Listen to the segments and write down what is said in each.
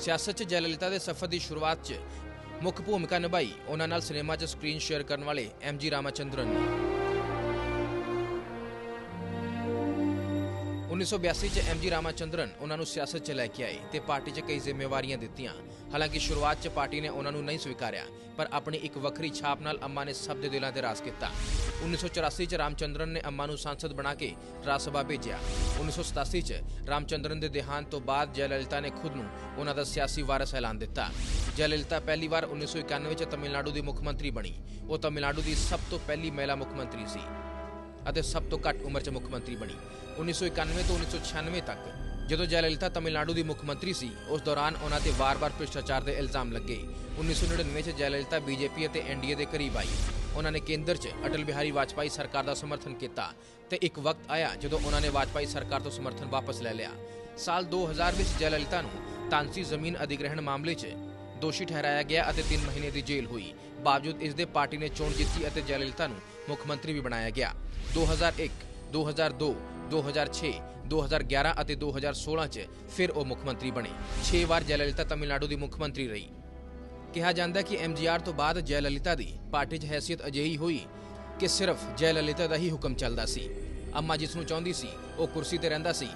ਸਿਆਸਤ 'ਚ ਜੈਲਲਿਤਾ ਦੇ ਸਫ਼ਰ ਦੀ ਸ਼ੁਰੂਆਤ 'ਚ ਮੁੱਖ ਭੂਮਿਕਾ ਨਿਭਾਈ ਉਹਨਾਂ ਨਾਲ ਸਿਨੇਮਾ 'ਚ ਸਕਰੀਨ ਸ਼ੇਅਰ ਕਰਨ ਵਾਲੇ ਐਮਜੀ ਰਾਮਾਚੰਦਰਨ ਨੇ। 1982 ਚ ਐਮਜੀ ਰਾਮਾਚੰਦਰਨ ਉਹਨਾਂ ਨੂੰ ਸਿਆਸਤ 'ਚ ਲੈ ਕੇ ਆਏ ਤੇ ਪਾਰਟੀ 'ਚ ਕਈ ਜ਼ਿੰਮੇਵਾਰੀਆਂ ਦਿੱਤੀਆਂ। ਹਾਲਾਂਕਿ ਸ਼ੁਰੂਆਤ 'ਚ ਪਾਰਟੀ ਨੇ ਉਹਨਾਂ ਨੂੰ ਨਹੀਂ ਸਵੀਕਾਰਿਆ, ਪਰ ਆਪਣੀ ਇੱਕ ਵੱਖਰੀ ਛਾਪ ਨਾਲ ਅੰਮਾ ਨੇ ਸਭ ਦੇ ਦਿਲਾਂ ਤੇ ਰਾਜ ਕੀਤਾ। 1984 ਚ ਰਾਮਚੰਦਰਨ ਨੇ ਅੰਮਾ ਨੂੰ ਸੰਸਦ ਬਣਾ ਕੇ ਰਾਜ ਸਭਾ ਭੇਜਿਆ। 1987 ਚ ਰਾਮਚੰਦਰਨ ਦੇ ਦੇਹਾਂਤ ਤੋਂ ਬਾਅਦ ਜੈਲਲਿਤਾ ਨੇ ਖੁਦ ਨੂੰ ਉਹਨਾਂ ਦਾ ਸਿਆਸੀ ਵਾਰਸ ਐਲਾਨ ਦਿੱਤਾ। ਜੈਲਲਿਤਾ ਪਹਿਲੀ ਵਾਰ 1991 ਚ ਤਮਿਲਨਾਡੂ ਦੀ ਮੁੱਖ ਮੰਤਰੀ ਬਣੀ। ਉਹ ਤਮਿਲਨਾਡੂ ਦੀ ਸਭ ਤੋਂ ਪਹਿਲੀ ਮਹਿਲਾ ਮੁੱਖ ਮੰਤਰੀ ਸੀ। ਅਤੇ ਸਭ ਤੋਂ ਘੱਟ ਉਮਰ 'ਚ ਮੁੱਖ ਮੰਤਰੀ ਬਣੀ। 1991 ਤੋਂ 1996 ਤੱਕ ਜਦੋਂ ਜੈਲਲਿਤਾ ਤਮਿਲਨਾਡੂ ਦੀ ਮੁੱਖ ਮੰਤਰੀ ਸੀ, ਉਸ ਦੌਰਾਨ ਉਹਨਾਂ ਤੇ ਵਾਰ-ਵਾਰ ਭ੍ਰਿਸ਼ਟਾਚਾਰ ਦੇ ਇਲਜ਼ਾਮ ਲੱਗੇ। 1999 'ਚ ਜੈਲਲਿਤਾ ਬੀਜੇਪੀ ਅਤੇ ਐਨਡੀਏ ਦੇ ਕਰੀਬ ਆਈ। ਉਹਨਾਂ ਨੇ ਕੇਂਦਰ 'ਚ ਅਟਲ ਬਿਹਾਰੀ ਵਾਜਪਾਈ ਸਰਕਾਰ ਦਾ ਸਮਰਥਨ ਕੀਤਾ ਤੇ ਇੱਕ ਵਕਤ ਆਇਆ ਜਦੋਂ ਉਹਨਾਂ ਨੇ ਵਾਜਪਾਈ ਸਰਕਾਰ ਤੋਂ ਸਮਰਥਨ ਵਾਪਸ ਲੈ ਲਿਆ। ਸਾਲ 2000 ਵਿੱਚ ਜੈਲਲਿਤਾ ਨੂੰ ਤਾਂਸੀ ਜ਼ਮੀਨ ਅਧਿਗ੍ਰਹਿਣ ਮਾਮਲੇ 'ਚ ਦੋਸ਼ੀ ਠਹਿਰਾਇਆ ਗਿਆ ਅਤੇ 3 ਮਹੀਨੇ ਦੀ ਜੇਲ੍ਹ ਹੋਈ। ਬਾਵਜੂਦ ਇਸ ਦੇ ਪਾਰਟੀ ਨੇ ਚੋਣ ਜਿੱਤੀ ਅਤੇ ਜੈਲਲਿਤਾ ਨੂੰ ਮੁੱਖ ਮੰਤਰੀ ਵੀ ਬਣਾਇਆ ਗਿਆ। 2001 2002 2006 2011 ਅਤੇ 2016 ਚ ਫਿਰ ਉਹ ਮੁੱਖ ਮੰਤਰੀ ਬਣੇ। 6 ਵਾਰ ਜੈਲਲਿਤਾ ਤਮਿਲਨਾਡੂ ਦੀ ਮੁੱਖ ਮੰਤਰੀ ਰਹੀ। ਕਿਹਾ ਜਾਂਦਾ ਹੈ ਕਿ ਐਮਜੀਆਰ ਤੋਂ ਬਾਅਦ ਜੈਲਲਿਤਾ ਦੀ ਪਾਰਟੀ 'ਚ ਹੈਸੀਅਤ ਅਜਿਹੀ ਹੋਈ ਕਿ ਸਿਰਫ ਜੈਲਲਿਤਾ ਦਾ ਹੀ ਹੁਕਮ ਚੱਲਦਾ ਸੀ। ਅੰਮਾ ਜਿਸ ਨੂੰ ਚਾਹੁੰਦੀ ਸੀ, ਉਹ ਕੁਰਸੀ ਤੇ ਰਹਿੰਦਾ ਸੀ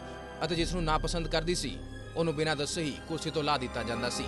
ਅਤੇ ਜਿਸ ਨੂੰ ਨਾਪਸੰਦ ਕਰਦੀ ਸੀ, ਉਹਨੂੰ ਬਿਨਾਂ ਦੱਸੇ ਹੀ ਕੁਰਸੀ ਤੋਂ ਲਾ ਦਿੱਤਾ ਜਾਂਦਾ ਸੀ।